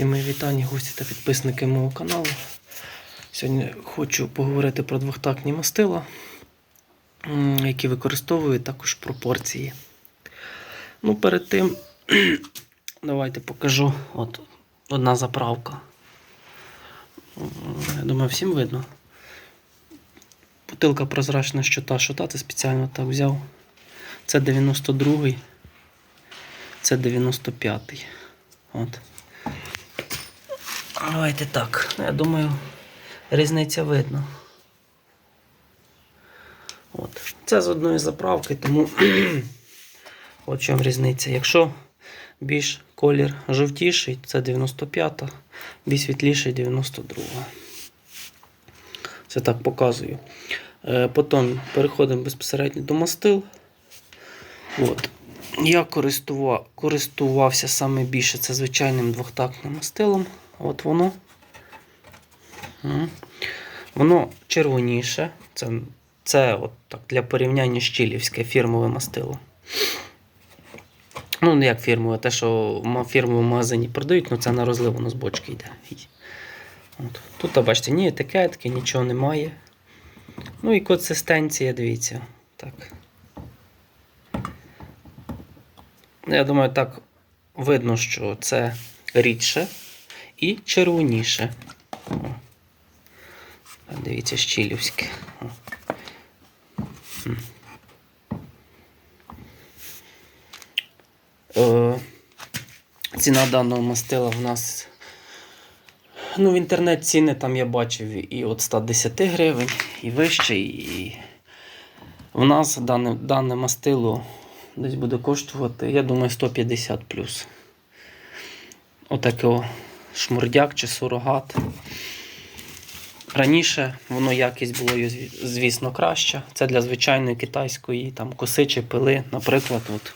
Всі мої вітання, гості та підписники мого каналу. Сьогодні хочу поговорити про двохтактні мастила, які використовую також пропорції. Ну, перед тим давайте покажу от одна заправка. Я думаю, всім видно. Бутилка прозрачна, що та, що та, це спеціально так взяв. Це 92-й, це 95-й. От. Давайте так. Я думаю, різниця видно. От. Це з одної заправки, тому от чому різниця. Якщо більш колір жовтіший, це 95-та, більш світліший 92-га. Це так показую. Е, Потім переходимо безпосередньо до мастил. От. Я користував, користувався саме більше це звичайним двохтактним мастилом. От воно. Воно червоніше. Це, це от так, для порівняння щілівське фірмове мастило. Ну, не як фірмове, те, що в магазині продають, ну це на розлив воно з бочки йде. От. Тут, бачите, ні етикетки, нічого немає. Ну і консистенція, дивіться. Так. Ну, Я думаю, так видно, що це рідше і червоніше. Дивіться, щілівське. Е, Ціна даного мастила в нас. Ну, в інтернет ціни там я бачив і від 110 гривень, і вище, і в нас дане, дане мастило десь буде коштувати, я думаю, 150 плюс. Отакого шмурдяк чи сурогат. Раніше воно якість було, звісно, краща. Це для звичайної китайської там, коси чи пили. Наприклад, от,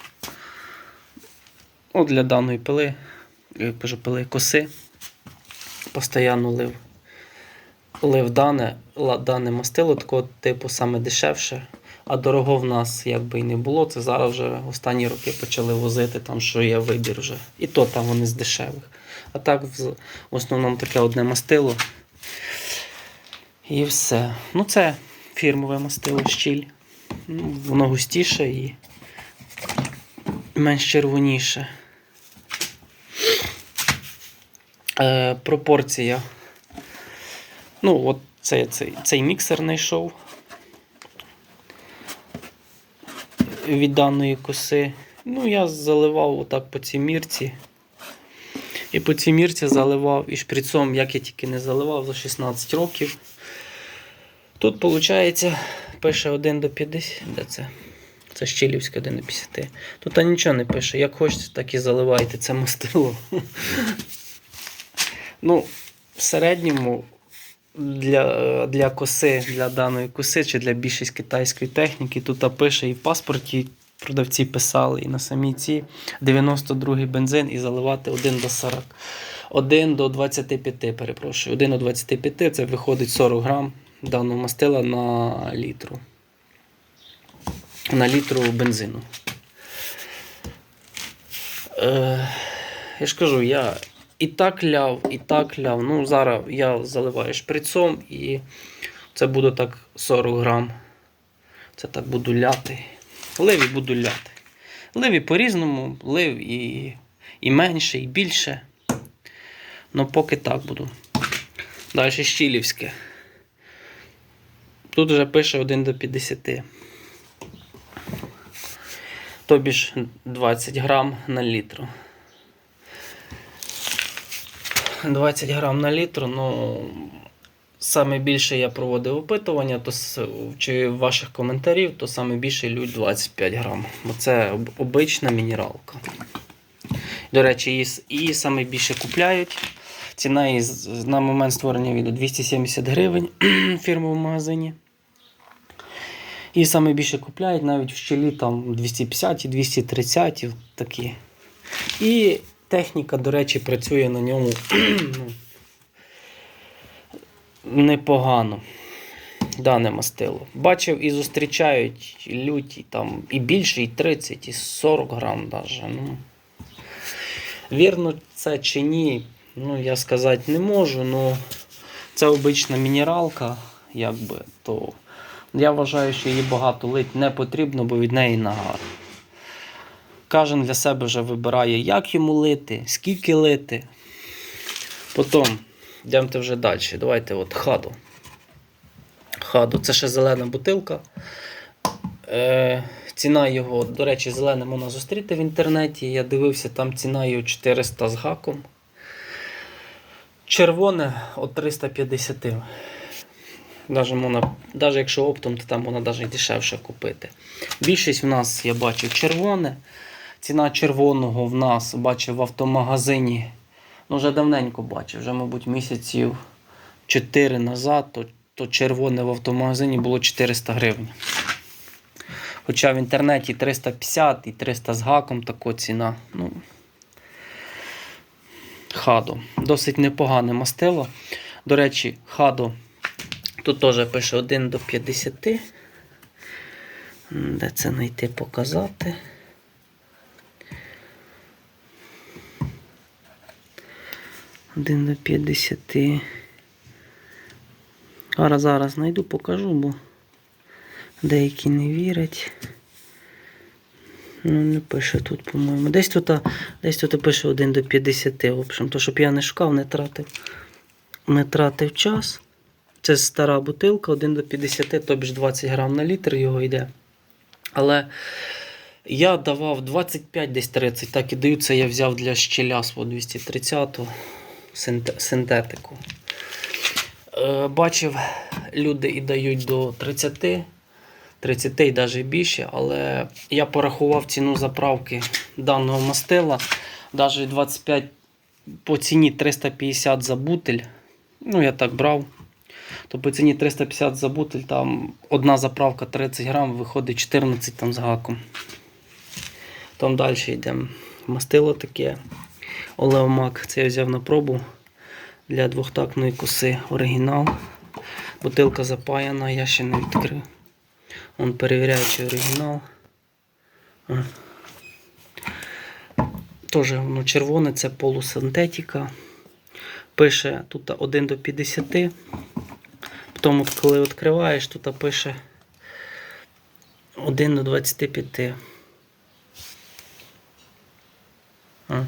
от для даної пили, кажу, пили коси. Постійно лив. Лив дане, дане мастило, такого типу саме дешевше. А дорого в нас якби і не було. Це зараз вже останні роки почали возити, там що є вибір вже. І то там вони з дешевих. А так в, основному таке одне мастило. І все. Ну це фірмове мастило щіль. Ну, воно густіше і менш червоніше. Е, пропорція. Ну, от це, цей, цей міксер знайшов від даної коси. Ну, я заливав отак по цій мірці. І по цій мірці заливав і шприцом, як я тільки не заливав за 16 років. Тут, виходить, пише 1 до 50. Де це? Це щілівське 1 до 50. Тут нічого не пише. Як хочете, так і заливайте це мастило. Ну, в середньому для, для коси, для даної коси чи для більшість китайської техніки, тут пише і в паспорті продавці писали, і на самій ці 92-й бензин і заливати 1 до 40. 1 до 25, перепрошую. 1 до 25 це виходить 40 грам даного мастила на літру. На літру бензину. Е, я ж кажу, я і так ляв, і так ляв. Ну, зараз я заливаю шприцом і це буде так 40 грам. Це так буду ляти. Лив і буду ляти. Лив і по-різному, лив і, і менше, і більше. Ну, поки так буду. Далі щілівське. Тут вже пише 1 до 50. Тобі ж 20 грам на літру. 20 грам на літру, ну саме більше я проводив опитування, то чи ваших коментарів, то саме більше люд 25 грам. Бо це обична мінералка. До речі, її, її саме більше купляють. Ціна її на момент створення відео 270 гривень в магазині. І саме більше купляють навіть в щелі там 250 і 230 і такі. І техніка, до речі, працює на ньому ну, непогано. Дане мастило. Бачив і зустрічають люті там і більше, і 30, і 40 грам даже. Ну. Вірно це чи ні, Ну, я сказати не можу, але це обична мінералка, якби, то я вважаю, що її багато лить не потрібно, бо від неї нагар. Кожен для себе вже вибирає, як йому лити, скільки лити. Потім, йдемте вже далі. Давайте от хаду. Хаду. Це ще зелена бутилка. Е, ціна його, до речі, зелене можна зустріти в інтернеті. Я дивився, там ціна його 400 з гаком. Червоне от 350. Даже, можна, даже якщо оптом, то там можна навіть дешевше купити. Більшість в нас, я бачив, червоне. Ціна червоного в нас бачив в автомагазині. Ну, вже давненько бачив, вже, мабуть, місяців 4 назад, то, то червоне в автомагазині було 400 гривень. Хоча в інтернеті 350 і 300 з гаком така ціна. Ну, Хадо. Досить непогане мастило. До речі, Хадо тут теж пише 1 до 50. Де це знайти показати? Один до 50. Зараз зараз знайду, покажу, бо деякі не вірять. Ну, не пише тут, по-моєму. Десь тут, десь тут пише 1 до 50. В общем, то, щоб я не шукав, не тратив, не тратив час. Це стара бутилка, 1 до 50, тобі ж 20 грам на літр його йде. Але я давав 25 десь 30, так і даю. Це я взяв для щеля свого 230 синте- синтетику. Е, бачив, люди і дають до 30, 30 і навіть більше, але я порахував ціну заправки даного мастила. Навіть 25 по ціні 350 за бутиль. Ну, я так брав. То по ціні 350 за бутиль, там одна заправка 30 грам, виходить 14 там з гаком. Там далі йдемо. Мастило таке. Олеомак. Це я взяв на пробу для двохтактної коси оригінал. Бутилка запаяна, я ще не відкрив. Он перевіряючи оригінал. Теж воно червоне, це полусинтетика. Пише тут 1 до 50. Потім, коли відкриваєш, тут пише 1 до 25. А.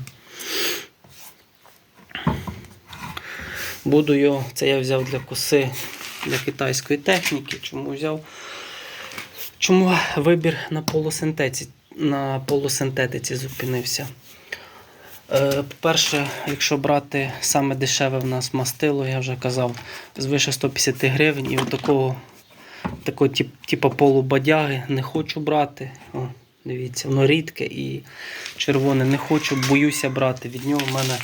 Буду його, це я взяв для коси для китайської техніки. Чому взяв? Чому вибір на полусинтетиці, на полусинтетиці зупинився? Е, По-перше, якщо брати саме дешеве в нас мастило, я вже казав, звише 150 гривень і такого, такого тип, типу полубадяги не хочу брати. О, дивіться, воно рідке і червоне не хочу, боюся брати. Від нього в мене,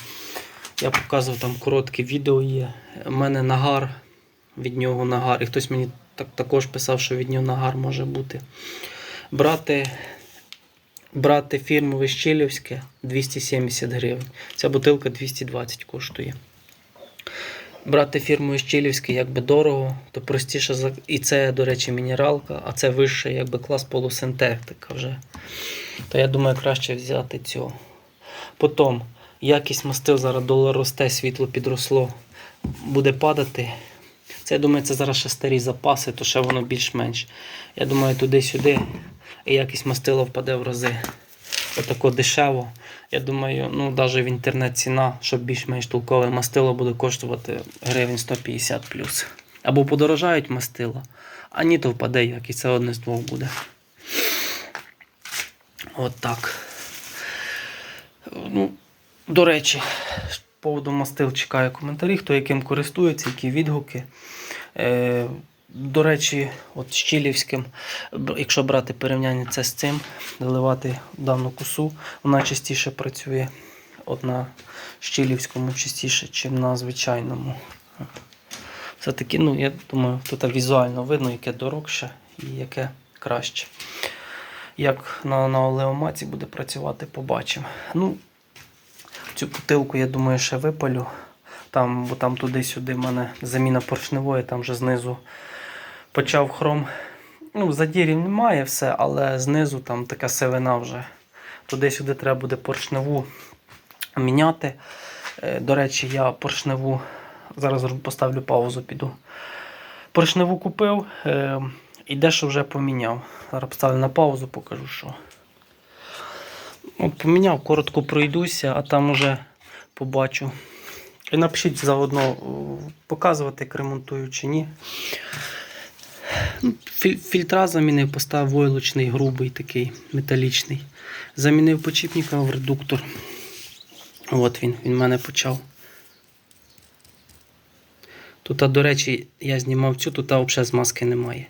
я показував там коротке відео є. У мене нагар, від нього нагар. І хтось мені так, також писав, що від нього нагар може бути. Брати брати фірмове Щелівське 270 гривень. Ця бутилка 220 коштує. Брати фірмове Щелівське якби дорого, то простіше. І це, до речі, мінералка, а це вищий якби клас полусинтетика вже. То я думаю, краще взяти цього. Потім якість мастил зараз долар росте, світло підросло, буде падати. Це я думаю, це зараз ще старі запаси, то ще воно більш-менш. Я думаю, туди-сюди і якість мастила впаде в рази. Отако дешево. Я думаю, ну навіть в інтернет ціна, щоб більш-менш толкове мастило буде коштувати гривень 150 плюс. Або подорожають мастила, а ні, то впаде якість, це одне з двох буде. От так. Ну, до речі, з поводу мастил чекаю коментарі, хто яким користується, які відгуки. Е, до речі, от Щілівським, б- якщо брати порівняння це з цим, заливати дану косу, вона частіше працює от на Щілівському частіше, ніж на звичайному. Все-таки, ну, я думаю, тут візуально видно, яке дорогше і яке краще. Як на, на олеомаці буде працювати, побачимо. Ну, цю бутилку, я думаю, ще випалю. Там, бо там туди-сюди в мене заміна поршневої, там вже знизу почав хром. Ну, задірів немає все, але знизу там така сивина вже. Туди-сюди треба буде поршневу міняти. Е, До речі, я поршневу. Зараз поставлю паузу, піду. Поршневу купив е, і дещо вже поміняв. Зараз поставлю на паузу, покажу, що. От поміняв, коротко пройдуся, а там уже побачу. І напишіть заодно, показувати, як ремонтую чи ні. Ну, Фільтра замінив, поставив войлочний, грубий такий, металічний. Замінив почіпника в редуктор. От він, він в мене почав. Тут, до речі, я знімав цю, тут взагалі змазки немає.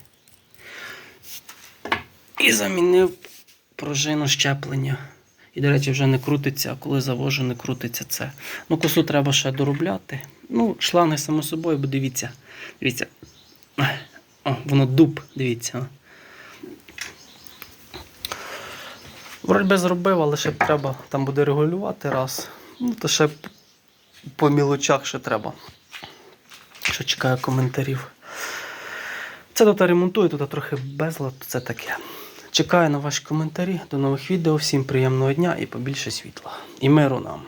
І замінив пружину щеплення. І, до речі, вже не крутиться, а коли завожу, не крутиться це. Ну, косу треба ще доробляти. Ну, шланги, само собою, бо дивіться. Дивіться. О, воно дуб, дивіться. Вроді би зробив, але ще треба там буде регулювати раз. Ну, то ще по мілочах ще треба. Ще чекаю коментарів. Це тут ремонтую, тут трохи безлад, це таке. Чекаю на ваші коментарі. До нових відео. Всім приємного дня і побільше світла. І миру нам.